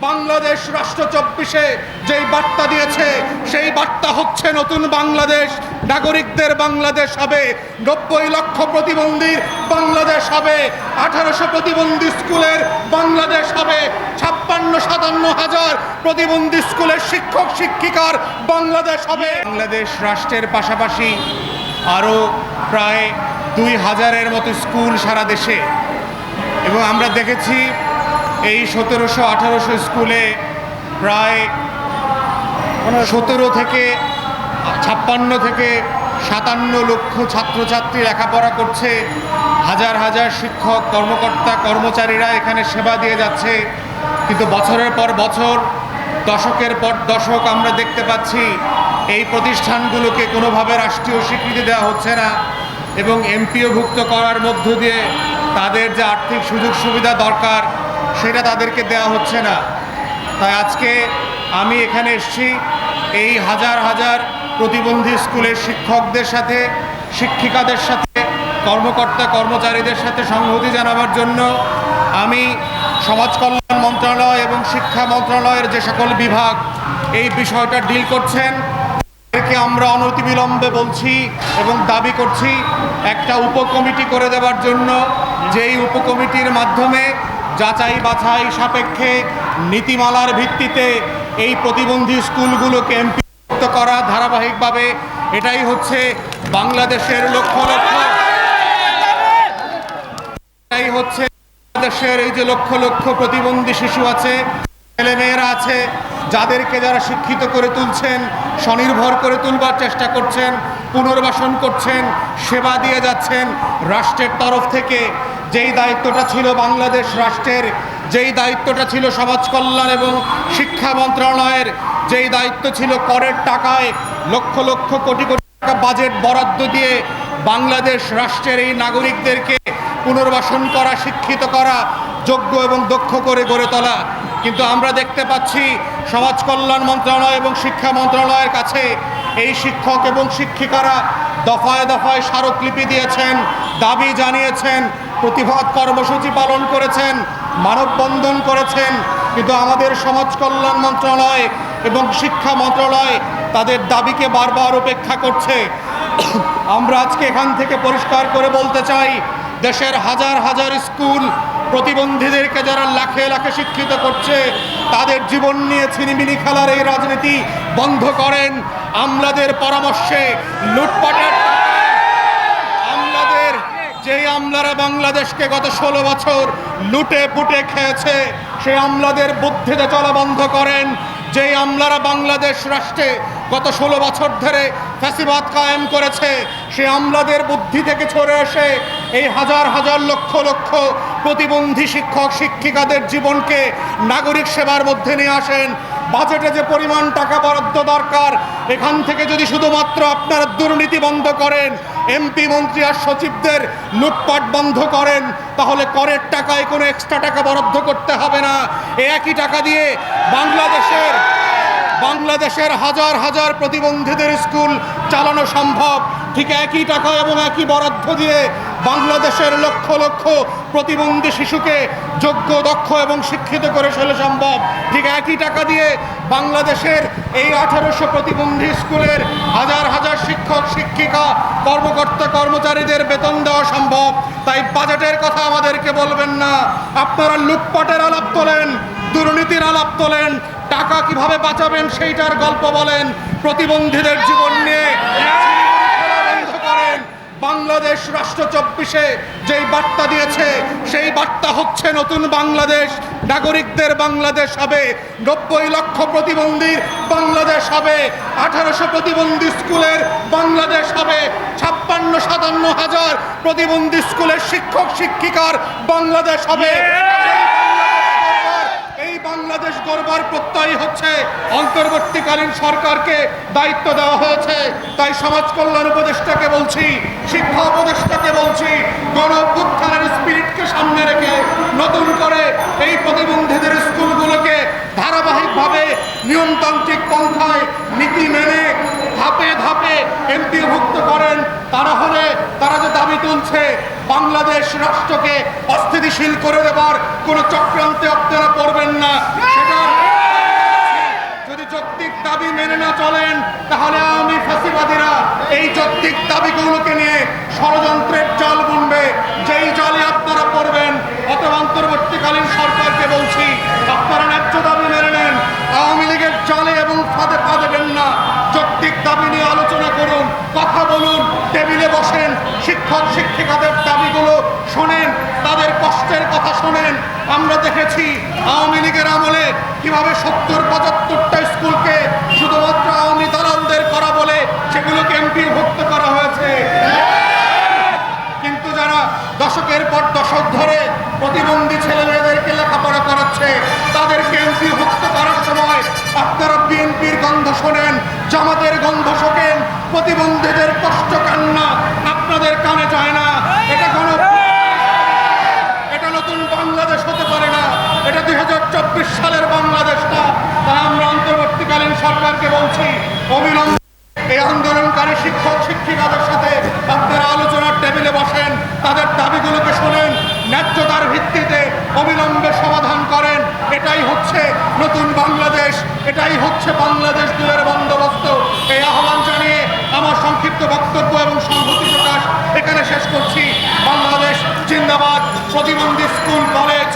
বাংলাদেশ রাষ্ট্র চব্বিশে যেই বার্তা দিয়েছে, সেই বার্তা হচ্ছে নতুন বাংলাদেশ। নাগরিকদের বাংলাদেশ হবে। নব্বই লক্ষ প্রতিবন্ধীর বাংলাদেশ হবে। আঠারোশো প্রতিবন্ধী স্কুলের বাংলাদেশ হবে। ছাপ্পান্ন, সাতান্ন হাজার প্রতিবন্ধী স্কুলের শিক্ষক, শিক্ষিকার বাংলাদেশ হবে। বাংলাদেশ রাষ্ট্রের পাশাপাশি আরও প্রায় দুই হাজারের মতো স্কুল সারা দেশে। এবং আমরা দেখেছি এই সতেরোশো আঠারোশো স্কুলে প্রায় সতেরো থেকে ছাপ্পান্ন থেকে সাতান্ন লক্ষ ছাত্রছাত্রী লেখাপড়া করছে। হাজার হাজার শিক্ষক, কর্মকর্তা, কর্মচারীরা এখানে সেবা দিয়ে যাচ্ছে। কিন্তু বছরের পর বছর, দশকের পর দশক আমরা দেখতে পাচ্ছি, এই প্রতিষ্ঠানগুলোকে কোনোভাবে রাষ্ট্রীয় স্বীকৃতি দেওয়া হচ্ছে না এবং এমপিওভুক্ত করার মধ্য দিয়ে তাদের যে আর্থিক সুযোগ সুবিধা দরকার সেটা তাদেরকে দেওয়া হচ্ছে না। তাই আজকে আমি এখানে এসেছি এই হাজার হাজার প্রতিবন্ধী স্কুলের শিক্ষকদের সাথে, শিক্ষিকাদের সাথে, কর্মকর্তা কর্মচারীদের সাথে সংহতি জানাবার জন্য আমি সমাজ কল্যাণ মন্ত্রণালয় এবং শিক্ষা মন্ত্রণালয়ের যে সকল বিভাগ এই বিষয়টা ডিল করছেন একে আমরা অনতিবিলম্বে বলছি এবং দাবি করছি একটা উপকমিটি করে দেওয়ার জন্য, যেই উপকমিটির মাধ্যমে যাচাই বাছাই সাপেক্ষে নীতিমালার ভিত্তিতে এই প্রতিবন্ধী স্কুলগুলোকে এমপিভুক্ত করা ধারাবাহিকভাবে এটাই হচ্ছে বাংলাদেশের লক্ষ্য লক্ষ্য। এটাই হচ্ছে বাংলাদেশের এই যে লক্ষ লক্ষ প্রতিবন্ধী শিশু আছে, ছেলেমেয়েরা আছে যাদেরকে যারা শিক্ষিত করে তুলছেন, স্বনির্ভর করে তুলবার চেষ্টা করছেন, পুনর্বাসন করছেন, সেবা দিয়ে যাচ্ছেন, রাষ্ট্রের তরফ থেকে যেই দায়িত্বটা ছিল বাংলাদেশ রাষ্ট্রের, যেই দায়িত্বটা ছিল সমাজ কল্যাণ এবং শিক্ষা মন্ত্রণালয়ের, যেই দায়িত্ব ছিল করের টাকায় লক্ষ লক্ষ কোটি কোটি টাকা বাজেট বরাদ্দ দিয়ে বাংলাদেশ রাষ্ট্রের এই নাগরিকদেরকে পুনর্বাসন করা, শিক্ষিত করা, যোগ্য এবং দক্ষ করে গড়ে তোলা। কিন্তু আমরা দেখতে পাচ্ছি সমাজ কল্যাণ মন্ত্রণালয় এবং শিক্ষা মন্ত্রণালয়ের কাছে এই শিক্ষক এবং শিক্ষিকারা দফায় দফায় স্মারকলিপি দিয়েছেন, দাবি জানিয়েছেন, প্রতিবাদ কর্মসূচি পালন করেছেন, মানববন্ধন করেছেন। কিন্তু আমাদের সমাজ কল্যাণ মন্ত্রণালয় এবং শিক্ষা মন্ত্রণালয় তাদের দাবিকে বারবার উপেক্ষা করছে। আমরা আজকে এখান থেকে পরিষ্কার করে বলতে চাই, দেশের হাজার হাজার স্কুল প্রতিবন্ধীদেরকে যারা লাখে লাখে শিক্ষিত করছে, তাদের জীবন নিয়ে ছিনিমিনি খেলার এই রাজনীতি বন্ধ করেন। আমলাদের পরামর্শে লুটপাটের যেই আমলারা বাংলাদেশকে গত ষোলো বছর লুটে পুটে খেয়েছে, সেই আমলাদের বুদ্ধিতে চলা বন্ধ করেন। যেই আমলারা বাংলাদেশ রাষ্ট্রে গত ষোলো বছর ধরে ফ্যাসিবাদ কায়েম করেছে, সেই আমলাদের বুদ্ধি থেকে ছড়ে এসে এই হাজার হাজার লক্ষ লক্ষ প্রতিবন্ধী শিক্ষক, শিক্ষিকাদের জীবনকে নাগরিক সেবার মধ্যে নিয়ে আসেন। বাজেটে যে পরিমাণ টাকা বরাদ্দ দরকার, এখান থেকে যদি শুধুমাত্র আপনারা দুর্নীতি বন্ধ করেন, এমপি, মন্ত্রী আর সচিবদের লুটপাট বন্ধ করেন, তাহলে করের টাকায় কোনো এক্সট্রা টাকা বরাদ্দ করতে হবে না। একই টাকা দিয়ে বাংলাদেশের বাংলাদেশের হাজার হাজার প্রতিবন্ধীদের স্কুল চালানো সম্ভব। ঠিক একই টাকা এবং একই বরাদ্দ দিয়ে বাংলাদেশের লক্ষ লক্ষ প্রতিবন্ধী শিশুকে যোগ্য, দক্ষ এবং শিক্ষিত করে ফেলে সম্ভব। ঠিক একই টাকা দিয়ে বাংলাদেশের এই আঠারোশো প্রতিবন্ধী স্কুলের হাজার হাজার শিক্ষক, শিক্ষিকা, কর্মকর্তা, কর্মচারীদের বেতন দেওয়া সম্ভব। তাই বাজেটের কথা আমাদেরকে বলবেন না। আপনারা লুটপাটের আলাপ তোলেন, দুর্নীতির আলাপ তোলেন, টাকা কীভাবে বাঁচাবেন সেইটার গল্প বলেন। প্রতিবন্ধীদের জীবন নিয়ে বাংলাদেশ রাষ্ট্র চব্বিশে যেই বার্তা দিয়েছে, সেই বার্তা হচ্ছে নতুন বাংলাদেশ। নাগরিকদের বাংলাদেশ হবে। নব্বই লক্ষ প্রতিবন্ধীর বাংলাদেশ হবে। আঠারোশো প্রতিবন্ধী স্কুলের বাংলাদেশ হবে। ছাপ্পান্ন, সাতান্ন হাজার প্রতিবন্ধী স্কুলের শিক্ষক, শিক্ষিকার বাংলাদেশ হবে। এই বাংলাদেশ গড়বার প্রত্যয় হচ্ছে। অন্তর্বর্তীকালীন সরকারকে দায়িত্ব দেওয়া হয়েছে। তাই সমাজ কল্যাণ উপদেষ্টাকে বলছি, শিক্ষা উপদেষ্টাকে বলছি গণ স্পিরিটকে সামনে রেখে নতুন করে এই প্রতিবন্ধীদের স্কুলগুলোকে ধারাবাহিকভাবে নিয়মতান্ত্রিক পন্থায় নীতি মেনে ধাপে ধাপে এমপিভুক্ত করেন। তারা হলে তারা যে দাবি তুলছে বাংলাদেশ রাষ্ট্রকে অস্থিতিশীল করে দেবার কোনো চক্রান্তে আপনারা পড়বেন না। যদি যৌক্তিক দাবি মেনে না চলেন, তাহলে আওয়ামী ফাঁসিবাদীরা এই যৌক্তিক দাবিগুলোকে নিয়ে ষড়যন্ত্রের জাল বুনবে। যেই জালে আপনারা পড়বেন, অথবা অন্তর্বর্তীকালীন সরকারকে বলছি, আপনারা ন্যায্য দাবি মেনে নেন। আওয়ামী লীগের জালে এবং ফাঁদে পা দেবেন না। যৌক্তিক দাবি নিয়ে আলোচনা করুন, কথা বলুন, টেবিলে বসেন, শিক্ষক তাদের কষ্টের কথা শোনেন, আমরা দেখেছি আওয়ামী লীগের আমলে কীভাবে সত্তর, পঁচাত্তরটা স্কুলকে শুধুমাত্র আওয়ামী দালালদের করা বলে সেগুলোকে এমপির ভুক্ত করা হয়েছে। কিন্তু যারা দশকের পর দশক ধরে প্রতিবন্ধী ছেলে মেয়েদেরকে লেখাপড়া করাচ্ছে, তাদেরকে এমপি ভুক্ত করার সময় আপনারা বিএনপির গন্ধ শোনেন, জামাতের গন্ধ শোকেন, প্রতিবন্ধীদের কষ্ট কান্না আপনাদের কানে যায় না এটা কোনো এটা নতুন বাংলাদেশ হতে পারে না এটা দুই সালের বাংলাদেশ না তাই আমরা অন্তর্বর্তীকালীন সরকারকে বলছি অবিলম্বে এই আন্দোলনকারী শিক্ষক, শিক্ষিকাদের সাথে আপনারা আলোচনার টেবিলে বসেন, তাদের দাবিগুলোকে শোনেন, ন্যায্যতার ভিত্তিতে অবিলম্বে সমাধান করেন। এটাই হচ্ছে নতুন বাংলাদেশ, এটাই হচ্ছে বাংলাদেশ দুয়ের বন্দোবস্ত। এই আহ্বান জানিয়ে আমার সংক্ষিপ্ত বক্তব্য এবং সংহতি প্রকাশ এখানে শেষ করছি। বাংলাদেশ জিন্দাবাদ প্রতিবন্ধী স্কুল, কলেজ